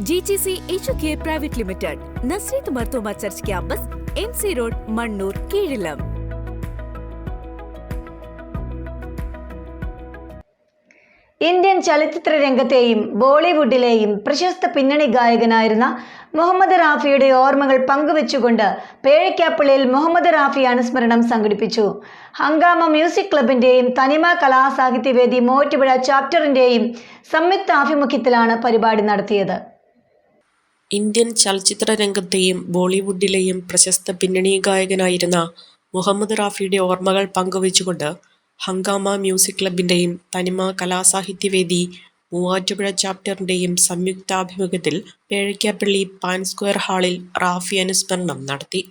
G G C H K private limited Nazareth Marthoma church campus M C road Mannoor കീഴിലം Indian ചലച്ചിത്ര രംഗത്തെയും ബോളിവുഡിലെയും പ്രശസ്ത പിന്നണി ഗായകനായിരുന്ന മുഹമ്മദ് റാഫിയുടെ ഓർമ്മകൾ പങ്കുവെച്ചുകൊണ്ട് പേഴയ്ക്കാപ്പള്ളിയിൽ മുഹമ്മദ് റാഫി അനുസ്മരണം സംഘടിപ്പിച്ചു. ഹങ്കാമ മ്യൂസിക് ക്ലബിന്റെയും തനിമ കലാസാഹിത്യവേദി മൂവാറ്റുപുഴ ചാപ്റ്ററിന്റെയും സംയുക്ത ആഭിമുഖ്യത്തിലാണ് പരിപാടി നടത്തിയത്. ഇന്ത്യൻ ചലച്ചിത്ര രംഗത്തെയും ബോളിവുഡിലെയും പ്രശസ്ത പിന്നണി ഗായകനായിരുന്ന മുഹമ്മദ് റാഫിയുടെ ഓർമ്മകൾ പങ്കുവച്ചുകൊണ്ട് ഹങ്കാമ മ്യൂസിക് ക്ലബിന്റെയും തനിമ കലാസാഹിത്യവേദി മൂവാറ്റുപുഴ ചാപ്റ്ററിന്റെയും സംയുക്താഭിമുഖ്യത്തിൽ പേഴയ്ക്കാപ്പള്ളി പാൻ സ്ക്വയർ ഹാളിൽ റാഫി അനുസ്മരണം നടത്തി.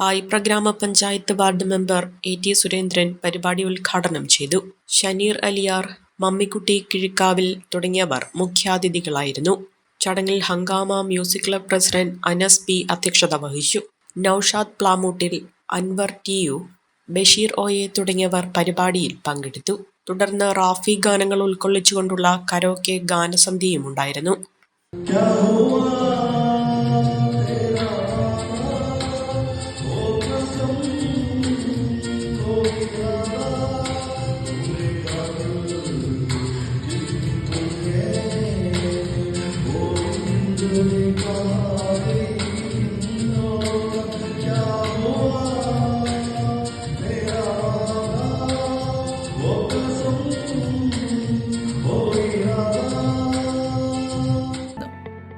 പായിപ്ര ഗ്രാമപഞ്ചായത്ത് ward member A T Surendran പരിപാടി ഉദ്ഘാടനം ചെയ്തു. ഷനീർ അലിയാർ മമ്മിക്കുട്ടി കിഴിക്കാവിൽ തുടങ്ങിയവർ മുഖ്യാതിഥികളായിരുന്നു. ചടങ്ങിൽ Hungama music club president Anas P അധ്യക്ഷത വഹിച്ചു. നൌഷാദ് പ്ലാമൂട്ടിൽ അൻവർ ടി യു ബഷീർ ഒയെ തുടങ്ങിയവർ പരിപാടിയിൽ പങ്കെടുത്തു. തുടർന്ന് റാഫി ഗാനങ്ങൾ ഉൾക്കൊള്ളിച്ചുകൊണ്ടുള്ള കരോക്കെ ഗാനസന്ധ്യയും ഉണ്ടായിരുന്നു.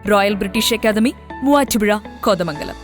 Royal British academy Muvattupuzha Kothamangalam